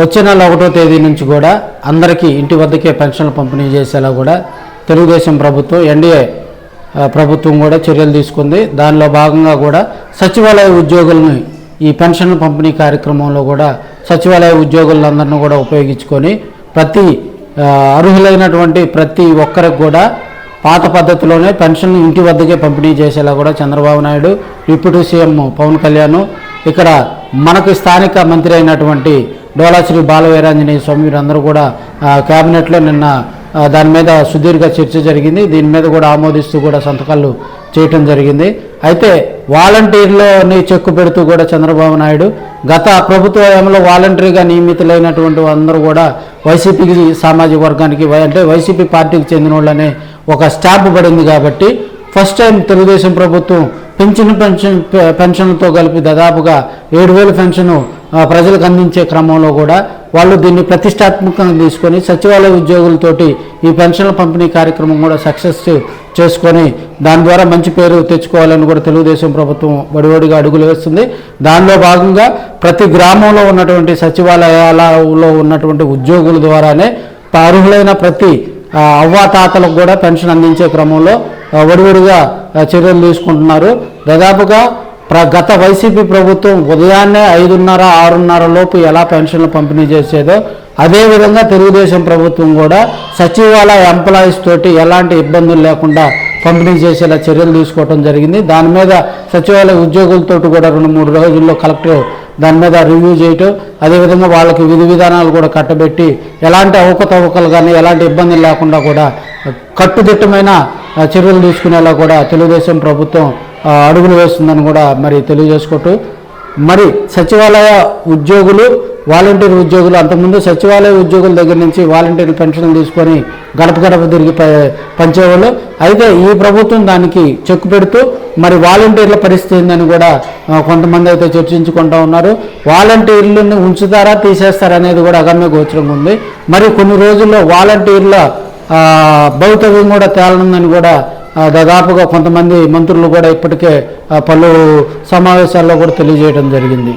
వచ్చే నెల ఒకటో తేదీ నుంచి కూడా అందరికీ ఇంటి వద్దకే పెన్షన్లు పంపిణీ చేసేలా కూడా తెలుగుదేశం ప్రభుత్వం ఎన్డీఏ ప్రభుత్వం కూడా చర్యలు తీసుకుంది. దానిలో భాగంగా కూడా సచివాలయ ఉద్యోగులని ఈ పెన్షన్ పంపిణీ కార్యక్రమంలో కూడా సచివాలయ ఉద్యోగులందరినీ కూడా ఉపయోగించుకొని ప్రతి అర్హులైనటువంటి ప్రతి ఒక్కరికి కూడా పాత పద్ధతిలోనే పెన్షన్ ఇంటి వద్దకే పంపిణీ చేసేలా కూడా చంద్రబాబు నాయుడు డిప్యూటీ సీఎం పవన్ కళ్యాణ్ ఇక్కడ మనకు స్థానిక మంత్రి అయినటువంటి డోలాశ్రీ బాలవీరాంజనేయ స్వామి వీరందరూ కూడా క్యాబినెట్లో నిన్న దాని మీద సుదీర్ఘ చర్చ జరిగింది. దీని మీద కూడా ఆమోదిస్తూ కూడా సంతకాలు చేయటం జరిగింది. అయితే వాలంటీర్లని చెక్కు పెడుతూ కూడా చంద్రబాబు నాయుడు గత ప్రభుత్వ హయాంలో వాలంటరీగా నియమితులైనటువంటి అందరూ కూడా వైసీపీకి సామాజిక వర్గానికి అంటే వైసీపీ పార్టీకి చెందిన వాళ్ళనే ఒక స్టాంప్ పడింది కాబట్టి ఫస్ట్ టైం తెలుగుదేశం ప్రభుత్వం పెన్షన్ పెన్షన్ పె- పెన్షన్తో కలిపి దాదాపుగా ఏడు వేల పెన్షన్ ప్రజలకు అందించే క్రమంలో కూడా వాళ్ళు దీన్ని ప్రతిష్టాత్మకంగా తీసుకొని సచివాలయ ఉద్యోగులతోటి ఈ పెన్షన్ల పంపిణీ కార్యక్రమం కూడా సక్సెస్ చేసుకొని దాని ద్వారా మంచి పేరు తెచ్చుకోవాలని కూడా తెలుగుదేశం ప్రభుత్వం వడివడిగా అడుగులు వేస్తుంది. దానిలో భాగంగా ప్రతి గ్రామంలో ఉన్నటువంటి సచివాలయాలలో ఉన్నటువంటి ఉద్యోగుల ద్వారానే అర్హులైన ప్రతి అవ్వాతాతలకు కూడా పెన్షన్ అందించే క్రమంలో వడివడిగా చర్యలు తీసుకుంటున్నారు. దాదాపుగా గత వైసీపీ ప్రభుత్వం ఉదయాన్నే ఐదున్నర ఆరున్నర లోపు ఎలా పెన్షన్లు పంపిణీ చేసేదో అదేవిధంగా తెలుగుదేశం ప్రభుత్వం కూడా సచివాలయ ఎంప్లాయీస్ తోటి ఎలాంటి ఇబ్బందులు లేకుండా పంపిణీ చేసేలా చర్యలు తీసుకోవడం జరిగింది. దాని మీద సచివాలయ ఉద్యోగులతో కూడా రెండు మూడు రోజుల్లో కలెక్టర్ దాని మీద రివ్యూ చేయటం అదేవిధంగా వాళ్ళకి విధి విధానాలు కూడా కట్టబెట్టి ఎలాంటి అవకతవకలు కానీ ఎలాంటి ఇబ్బందులు లేకుండా కూడా కట్టుదిట్టమైన చర్యలు తీసుకునేలా కూడా తెలుగుదేశం ప్రభుత్వం అడుగులు వేస్తుందని కూడా మరి తెలియజేసుకుంటూ మరి సచివాలయ ఉద్యోగులు వాలంటీర్ ఉద్యోగులు అంతకుముందు సచివాలయ ఉద్యోగుల దగ్గర నుంచి వాలంటీర్ పెన్షన్లు తీసుకొని గడప గడప తిరిగి ప- పంచేవాళ్ళు. అయితే ఈ ప్రభుత్వం దానికి చెక్కు పెడుతూ మరి వాలంటీర్ల పరిస్థితి ఏందని కూడా కొంతమంది అయితే చర్చించుకుంటూ ఉన్నారు. వాలంటీర్లను ఉంచుతారా తీసేస్తారా అనేది కూడా అగమ్య గోచరంగా ఉంది. మరి కొన్ని రోజుల్లో వాలంటీర్ల ఆ, కూడా తేలనుందని కూడా దాదాపుగా కొంతమంది మంత్రులు కూడా ఇప్పటికే పలు సమావేశాల్లో కూడా తెలియజేయడం జరిగింది.